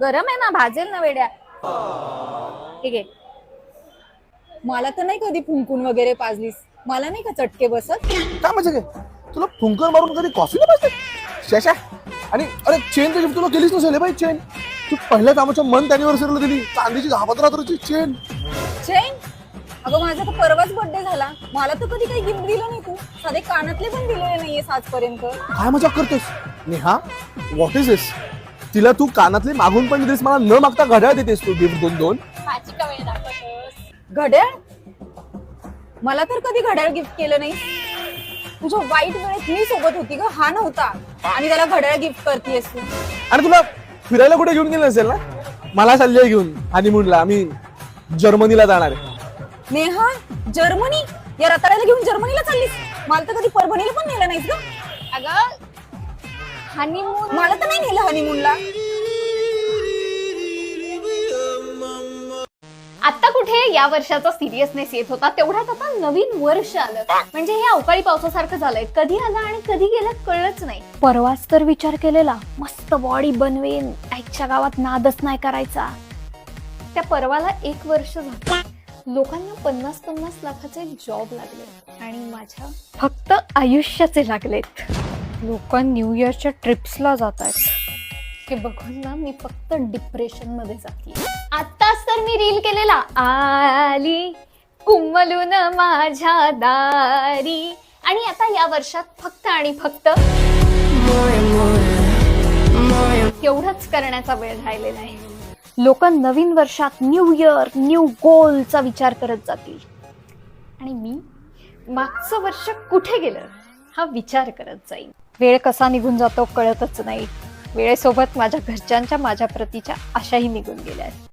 गरम आहे ना भाजेल ना वेड्या. ठीक आहे. मला तर नाही कधी फुंकून वगैरे पाजलीस. मला नाही का चटके बसत? काय म्हणजे काय? तुला फुंकर मारून कधी कॉफी नाही पाहिजे शशा आणि अरे चेन तर तुला केलीच नसेल बाई चेन तू पहिल्या कामाच्या मंथ अॅनिव्हर्सरीला दिली. चांदीची हजाराची चेन चैन अगं माझा तर परवाच बर्थडे झाला. मला तर कधी काही गिफ्ट दिलं नाही तू. साधे कानातले पण दिलेले नाहीये आजपर्यंत. काय मजाक करतोस? नेहा व्हॉट इज दिस तिला तू कानातले मागून पण देतेस मला न मागता घड्याळ देतेस तू गिफ्ट दोन दोन. माझी का वेळ दाखवतोस. घड्याळ? मला तर कधी घड्याळ गिफ्ट केलं नाही. तुझ्या वाईट वेळेत मी सोबत होती ग हा नव्हता. आणि त्याला घड्याळ गिफ्ट करतेस तू. आणि तुला फिरायला कुठे घेऊन गेलं नसेल ना? मला चालली घेऊन हनीमूनला आम्ही जर्मनीला जाणार आहे. नेहा जर्मनी? या रताळ्याला घेऊन जर्मनीला चाललीस? मला तर कधी परभणीला पण नेलं नाहीस ग. अगं हनीमून मला तर नाही नेलं हनीमूनला आता कुठे या वर्षाचा सिरियसनेस येत होता तेवढ्यात आता नवीन वर्ष आलं. म्हणजे हे अवकाळी पावसासारखं झालंय. कधी आलं आणि कधी गेलं कळलंच नाही. परवाच तर विचार केलेला. मस्त बॉडी बनवेन. आईच्या गावात नादच नाही करायचा. त्या परवाला एक वर्ष झालं. लोकांना पन्नास पन्नास लाखाचे जॉब लागले. आणि माझ्या फक्त आयुष्याचे लागलेत. लोक न्यू इयरच्या ट्रिप्सला जात आहेत. हे बघून ना मी फक्त डिप्रेशनमध्ये जाते. आताच तर मी रील केलेला. आली कुंमलून माझ्या दारी. आणि आता या वर्षात फक्त आणि फक्त एवढंच करण्याचा वेळ राहिलेला आहे. लोक नवीन वर्षात न्यू इयर न्यू गोलचा विचार करत जातील. आणि मी मागचं वर्ष कुठे गेलं हा विचार करत जाईल वेळ कसा निघून जातो कळतच नाही. वेळेसोबत माझ्या घरच्यांच्या माझ्या प्रतीच्या आशाही निघून गेल्या आहेत.